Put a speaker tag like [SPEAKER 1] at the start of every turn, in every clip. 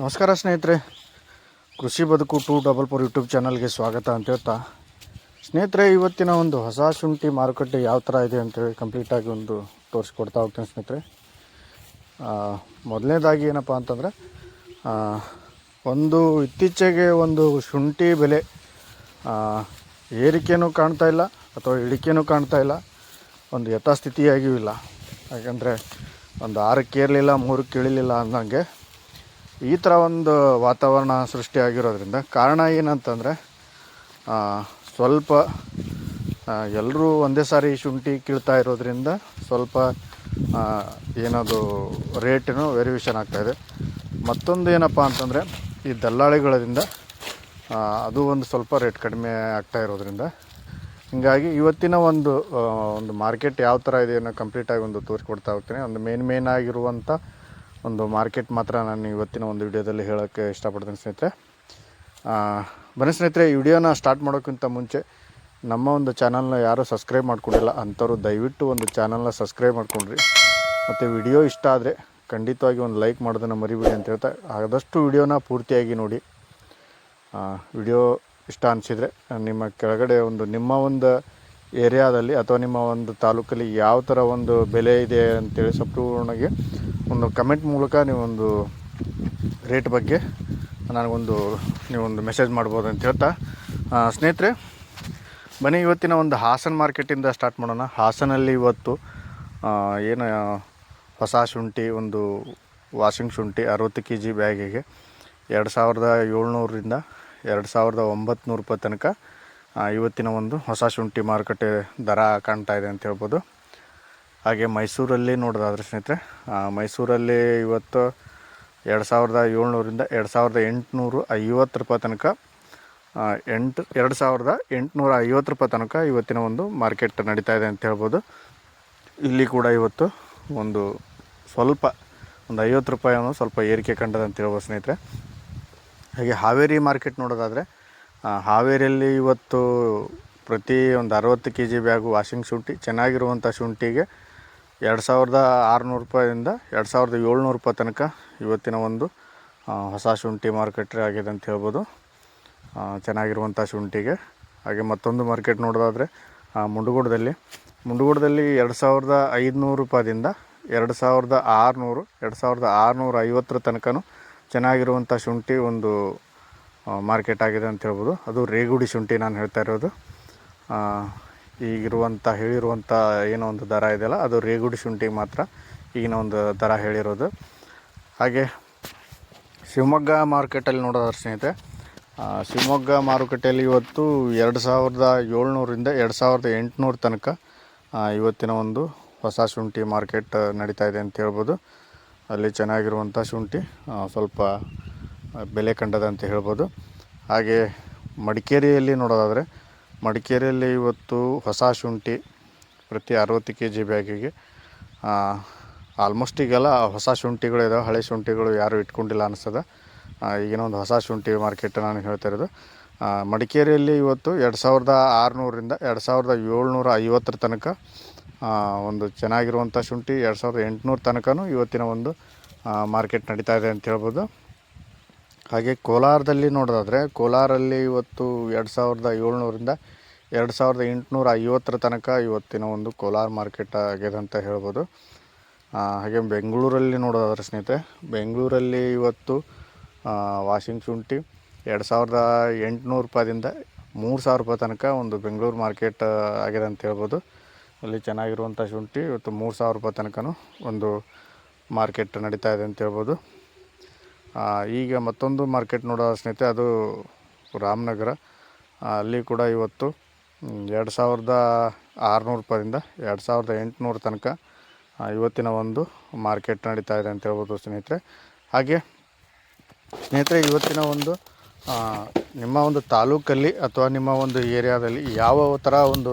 [SPEAKER 1] ನಮಸ್ಕಾರ ಸ್ನೇಹಿತರೆ. ಕೃಷಿ ಬದುಕು ಟೂ ಡಬಲ್ ಫೋರ್ ಯೂಟ್ಯೂಬ್ ಚಾನಲ್ಗೆ ಸ್ವಾಗತ ಅಂತ ಹೇಳ್ತಾ. ಸ್ನೇಹಿತರೆ, ಇವತ್ತಿನ ಒಂದು ಹೊಸ ಶುಂಠಿ ಮಾರುಕಟ್ಟೆ ಯಾವ ಥರ ಇದೆ ಅಂತೇಳಿ ಕಂಪ್ಲೀಟಾಗಿ ಒಂದು ತೋರಿಸ್ಕೊಡ್ತಾ ಹೋಗ್ತೀನಿ ಸ್ನೇಹಿತರೆ. ಮೊದಲನೇದಾಗಿ ಏನಪ್ಪ ಅಂತಂದರೆ ಒಂದು ಇತ್ತೀಚೆಗೆ ಒಂದು ಶುಂಠಿ ಬೆಲೆ ಏರಿಕೆಯೂ ಕಾಣ್ತಾ ಇಲ್ಲ ಅಥವಾ ಇಳಿಕೆಯೂ ಕಾಣ್ತಾ ಇಲ್ಲ. ಒಂದು ಯಥಾಸ್ಥಿತಿಯಾಗಿಯೂ ಇಲ್ಲ. ಯಾಕಂದರೆ ಒಂದು ಆರಕ್ಕೆ ಏರಲಿಲ್ಲ, ಮೂರಕ್ಕೆ ಇಳಿಲಿಲ್ಲ ಅನ್ನಂಗೆ ಈ ಥರ ಒಂದು ವಾತಾವರಣ ಸೃಷ್ಟಿಯಾಗಿರೋದ್ರಿಂದ ಕಾರಣ ಏನಂತಂದರೆ ಸ್ವಲ್ಪ ಎಲ್ಲರೂ ಒಂದೇ ಸಾರಿ ಶುಂಠಿ ಕೀಳ್ತಾ ಇರೋದ್ರಿಂದ ಸ್ವಲ್ಪ ಏನದು ರೇಟಿನೂ ವೇರಿಯೇಷನ್ ಆಗ್ತಾಯಿದೆ ಮತ್ತೊಂದು ಏನಪ್ಪ ಅಂತಂದರೆ, ಈ ದಲ್ಲಾಳಿಗಳಿಂದ ಅದು ಒಂದು ಸ್ವಲ್ಪ ರೇಟ್ ಕಡಿಮೆ ಆಗ್ತಾ ಇರೋದ್ರಿಂದ ಹೀಗಾಗಿ ಇವತ್ತಿನ ಒಂದು ಒಂದು ಮಾರ್ಕೆಟ್ ಯಾವ ಥರ ಇದೆ ಅನ್ನೋ ಕಂಪ್ಲೀಟಾಗಿ ಒಂದು ತೋರಿಸ್ಕೊಡ್ತಾ ಹೋಗ್ತೀನಿ. ಒಂದು ಮೇನ್ ಮೇನ್ ಆಗಿರುವಂಥ ಒಂದು ಮಾರ್ಕೆಟ್ ಮಾತ್ರ ನಾನು ಇವತ್ತಿನ ಒಂದು ವಿಡಿಯೋದಲ್ಲಿ ಹೇಳೋಕ್ಕೆ ಇಷ್ಟಪಡ್ತೀನಿ ಸ್ನೇಹಿತರೆ. ಬನ್ನಿ ಸ್ನೇಹಿತರೆ, ಈ ವಿಡಿಯೋನ ಸ್ಟಾರ್ಟ್ ಮಾಡೋಕ್ಕಿಂತ ಮುಂಚೆ ನಮ್ಮ ಒಂದು ಚಾನಲ್ನ ಯಾರೂ ಸಬ್ಸ್ಕ್ರೈಬ್ ಮಾಡ್ಕೊಂಡಿಲ್ಲ ಅಂಥವ್ರು ದಯವಿಟ್ಟು ಒಂದು ಚಾನಲ್ನ ಸಬ್ಸ್ಕ್ರೈಬ್ ಮಾಡ್ಕೊಂಡ್ರಿ. ಮತ್ತು ವಿಡಿಯೋ ಇಷ್ಟ ಆದರೆ ಖಂಡಿತವಾಗಿ ಒಂದು ಲೈಕ್ ಮಾಡೋದನ್ನು ಮರಿಬೇಡಿ ಅಂತ ಹೇಳ್ತಾ ಆದಷ್ಟು ವಿಡಿಯೋನ ಪೂರ್ತಿಯಾಗಿ ನೋಡಿ. ವಿಡಿಯೋ ಇಷ್ಟ ಅನಿಸಿದರೆ ನಿಮ್ಮ ಕೆಳಗಡೆ ಒಂದು, ನಿಮ್ಮ ಒಂದು ಏರಿಯಾದಲ್ಲಿ ಅಥವಾ ನಿಮ್ಮ ಒಂದು ತಾಲೂಕಲ್ಲಿ ಯಾವ ಥರ ಒಂದು ಬೆಲೆ ಇದೆ ಅಂತೇಳಿ ಸಂಪೂರ್ಣಗೆ ಒಂದು ಕಮೆಂಟ್ ಮೂಲಕ ನೀವೊಂದು ರೇಟ್ ಬಗ್ಗೆ ನನಗೊಂದು, ನೀವೊಂದು ಮೆಸೇಜ್ ಮಾಡ್ಬೋದು ಅಂತ ಹೇಳ್ತಾ. ಸ್ನೇಹಿತರೆ, ಬನ್ನಿ ಇವತ್ತಿನ ಒಂದು ಹಾಸನ ಮಾರ್ಕೆಟಿಂದ ಸ್ಟಾರ್ಟ್ ಮಾಡೋಣ. ಹಾಸನಲ್ಲಿ ಇವತ್ತು ಏನು ಹೊಸ ಶುಂಠಿ, ಒಂದು ವಾಷಿಂಗ್ ಶುಂಠಿ ಅರವತ್ತು ಕೆ ಜಿ ಬ್ಯಾಗಿಗೆ ಎರಡು ಸಾವಿರದ ಏಳ್ನೂರರಿಂದ ಎರಡು ಸಾವಿರದ ಒಂಬತ್ತು ರೂಪಾಯಿ ತನಕ ಇವತ್ತಿನ ಒಂದು ಹೊಸ ಶುಂಠಿ ಮಾರುಕಟ್ಟೆ ದರ ಕಾಣ್ತಾ ಇದೆ ಅಂತ ಹೇಳ್ಬೋದು. ಹಾಗೆ ಮೈಸೂರಲ್ಲಿ ನೋಡೋದಾದ್ರೆ ಸ್ನೇಹಿತರೆ ಮೈಸೂರಲ್ಲಿ ಇವತ್ತು ಎರಡು ಸಾವಿರದ ಏಳ್ನೂರಿಂದ ಎರಡು ಸಾವಿರದ ಎಂಟುನೂರು ಐವತ್ತು ರೂಪಾಯಿ ತನಕ ಎಂಟು, ಎರಡು ಸಾವಿರದ ಎಂಟುನೂರ ಐವತ್ತು ರೂಪಾಯಿ ತನಕ ಇವತ್ತಿನ ಒಂದು ಮಾರ್ಕೆಟ್ ನಡೀತಾ ಇದೆ ಅಂತ ಹೇಳ್ಬೋದು. ಇಲ್ಲಿ ಕೂಡ ಇವತ್ತು ಒಂದು ಸ್ವಲ್ಪ, ಒಂದು ಐವತ್ತು ರೂಪಾಯಿ ಅನ್ನೋ ಸ್ವಲ್ಪ ಏರಿಕೆ ಕಂಡದ ಅಂತ ಹೇಳ್ಬೋದು ಸ್ನೇಹಿತರೆ. ಹಾಗೆ ಹಾವೇರಿ ಮಾರ್ಕೆಟ್ ನೋಡೋದಾದರೆ ಹಾವೇರಿಯಲ್ಲಿ ಇವತ್ತು ಪ್ರತಿ ಒಂದು ಅರವತ್ತು ಕೆ ಜಿ ಬ್ಯಾಗು ವಾಷಿಂಗ್ ಶುಂಠಿ, ಚೆನ್ನಾಗಿರುವಂಥ ಶುಂಠಿಗೆ ಎರಡು ಸಾವಿರದ ಆರುನೂರು ರೂಪಾಯಿಂದ ಎರಡು ಸಾವಿರದ ಏಳ್ನೂರು ರೂಪಾಯಿ ತನಕ ಇವತ್ತಿನ ಒಂದು ಹೊಸ ಶುಂಠಿ ಮಾರ್ಕೆಟ್ ಆಗಿದೆ ಅಂತ ಹೇಳ್ಬೋದು. ಚೆನ್ನಾಗಿರುವಂಥ ಶುಂಠಿಗೆ. ಹಾಗೆ ಮತ್ತೊಂದು ಮಾರ್ಕೆಟ್ ನೋಡೋದಾದರೆ ಮುಂಡಗೋಡದಲ್ಲಿ. ಮುಂಡಗೋಡದಲ್ಲಿ ಎರಡು ಸಾವಿರದ ಐದುನೂರು ರೂಪಾಯಿಂದ ಎರಡು ಸಾವಿರದ ಆರುನೂರು, ಎರಡು ಸಾವಿರದ ಆರುನೂರ ಐವತ್ತರ ತನಕನೂ ಚೆನ್ನಾಗಿರುವಂಥ ಶುಂಠಿ ಒಂದು ಮಾರ್ಕೆಟ್ ಆಗಿದೆ ಅಂತ ಹೇಳ್ಬೋದು. ಅದು ರೇಗುಡಿ ಶುಂಠಿ ನಾನು ಹೇಳ್ತಾ ಇರೋದು. ಈಗಿರುವಂಥ ಹೇಳಿರುವಂಥ ಏನೋ ಒಂದು ದರ ಇದೆಯಲ್ಲ, ಅದು ರೇಗುಡಿ ಶುಂಠಿ ಮಾತ್ರ ಈಗಿನ ಒಂದು ದರ ಹೇಳಿರೋದು. ಹಾಗೆ ಶಿವಮೊಗ್ಗ ಮಾರುಕಟ್ಟೆಯಲ್ಲಿ ನೋಡೋದಾದ್ರೆ ಸ್ನೇಹಿತರೆ ಶಿವಮೊಗ್ಗ ಮಾರುಕಟ್ಟೆಯಲ್ಲಿ ಇವತ್ತು ಎರಡು ಸಾವಿರದ ಏಳ್ನೂರಿಂದ ಎರಡು ಸಾವಿರದ ಎಂಟುನೂರು ತನಕ ಇವತ್ತಿನ ಒಂದು ಹೊಸ ಶುಂಠಿ ಮಾರ್ಕೆಟ್ ನಡೀತಾ ಇದೆ ಅಂತ ಹೇಳ್ಬೋದು. ಅಲ್ಲಿ ಚೆನ್ನಾಗಿರುವಂಥ ಶುಂಠಿ ಸ್ವಲ್ಪ ಬೆಲೆ ಕಂಡದ ಅಂತ ಹೇಳ್ಬೋದು. ಹಾಗೆ ಮಡಿಕೇರಿಯಲ್ಲಿ ನೋಡೋದಾದರೆ ಮಡಿಕೇರಿಯಲ್ಲಿ ಇವತ್ತು ಹೊಸ ಶುಂಠಿ ಪ್ರತಿ ಅರವತ್ತು ಕೆ ಜಿ ಬ್ಯಾಗಿಗೆ ಆಲ್ಮೋಸ್ಟ್ ಈಗೆಲ್ಲ ಹೊಸ ಶುಂಠಿಗಳು ಇದಾವೆ, ಹಳೆ ಶುಂಠಿಗಳು ಯಾರೂ ಇಟ್ಕೊಂಡಿಲ್ಲ ಅನಿಸ್ತದೆ ಈಗಿನ ಒಂದು ಹೊಸ ಶುಂಠಿ ಮಾರ್ಕೆಟ್ ನಾನು ಹೇಳ್ತಾ ಇರೋದು. ಮಡಿಕೇರಿಯಲ್ಲಿ ಇವತ್ತು ಎರಡು ಸಾವಿರದ ಆರುನೂರಿಂದ ಎರಡು ಸಾವಿರದ ಏಳ್ನೂರ ಐವತ್ತರ ತನಕ ಒಂದು ಚೆನ್ನಾಗಿರುವಂಥ ಶುಂಠಿ ಎರಡು ಸಾವಿರದ ಎಂಟುನೂರು ತನಕನೂ ಇವತ್ತಿನ ಒಂದು ಮಾರ್ಕೆಟ್ ನಡೀತಾ ಇದೆ ಅಂತ ಹೇಳ್ಬೋದು. ಹಾಗೆ ಕೋಲಾರದಲ್ಲಿ ನೋಡೋದಾದರೆ, ಕೋಲಾರಲ್ಲಿ ಇವತ್ತು ಎರಡು ಸಾವಿರದ ಏಳ್ನೂರಿಂದ ಎರಡು ಸಾವಿರದ ಎಂಟುನೂರ ಐವತ್ತರ ತನಕ ಇವತ್ತಿನ ಒಂದು ಕೋಲಾರ ಮಾರ್ಕೆಟ್ ಆಗಿದೆ ಅಂತ ಹೇಳ್ಬೋದು. ಹಾಗೆ ಬೆಂಗಳೂರಲ್ಲಿ ನೋಡೋದಾದ್ರೆ ಸ್ನೇಹಿತರೆ, ಬೆಂಗಳೂರಲ್ಲಿ ಇವತ್ತು ವಾಷಿಂಗ್ ಶುಂಠಿ ಎರಡು ಸಾವಿರದ ಎಂಟುನೂರು ರೂಪಾಯಿಂದ ಮೂರು ಸಾವಿರ ರೂಪಾಯಿ ತನಕ ಒಂದು ಬೆಂಗಳೂರು ಮಾರ್ಕೆಟ್ ಆಗಿದೆ ಅಂತ ಹೇಳ್ಬೋದು. ಅಲ್ಲಿ ಚೆನ್ನಾಗಿರುವಂಥ ಶುಂಠಿ ಇವತ್ತು ಮೂರು ಸಾವಿರ ರೂಪಾಯಿ ತನಕನೂ ಒಂದು ಮಾರ್ಕೆಟ್ ನಡೀತಾ ಇದೆ ಅಂತ ಹೇಳ್ಬೋದು. ಈಗ ಮತ್ತೊಂದು ಮಾರ್ಕೆಟ್ ನೋಡೋ ಸ್ನೇಹಿತರೆ, ಅದು ರಾಮನಗರ. ಅಲ್ಲಿ ಕೂಡ ಇವತ್ತು ಎರಡು ಸಾವಿರದ ಆರುನೂರು ರೂಪಾಯಿಂದ ಎರಡು ಸಾವಿರದ ಎಂಟುನೂರು ತನಕ ಇವತ್ತಿನ ಒಂದು ಮಾರ್ಕೆಟ್ ನಡೀತಾ ಇದೆ ಅಂತ ಹೇಳ್ಬೋದು ಸ್ನೇಹಿತರೆ. ಹಾಗೆ, ಸ್ನೇಹಿತರೆ, ಇವತ್ತಿನ ಒಂದು ನಿಮ್ಮ ಒಂದು ತಾಲೂಕಲ್ಲಿ ಅಥವಾ ನಿಮ್ಮ ಒಂದು ಏರಿಯಾದಲ್ಲಿ ಯಾವ ಥರ ಒಂದು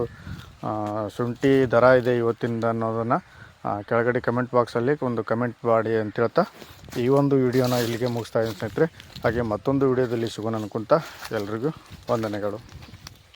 [SPEAKER 1] ಶುಂಠಿ ದರ ಇದೆ ಇವತ್ತಿಂದ ಅನ್ನೋದನ್ನು ಕೆಳಗಡೆ ಕಮೆಂಟ್ ಬಾಕ್ಸಲ್ಲಿ ಒಂದು ಕಮೆಂಟ್ ಮಾಡಿ ಅಂತ ಹೇಳ್ತಾ, ಈ ಒಂದು ವಿಡಿಯೋನ ಇಲ್ಲಿಗೆ ಮುಗಿಸ್ತಾ ಇದ್ದೀನಿ ಸ್ನೇಹಿತರೆ. ಹಾಗೆ ಮತ್ತೊಂದು ವಿಡಿಯೋದಲ್ಲಿ ಸಿಗೋಣ ಅನ್ಕೊಂತ ಎಲ್ರಿಗೂ ವಂದನೆಗಳು.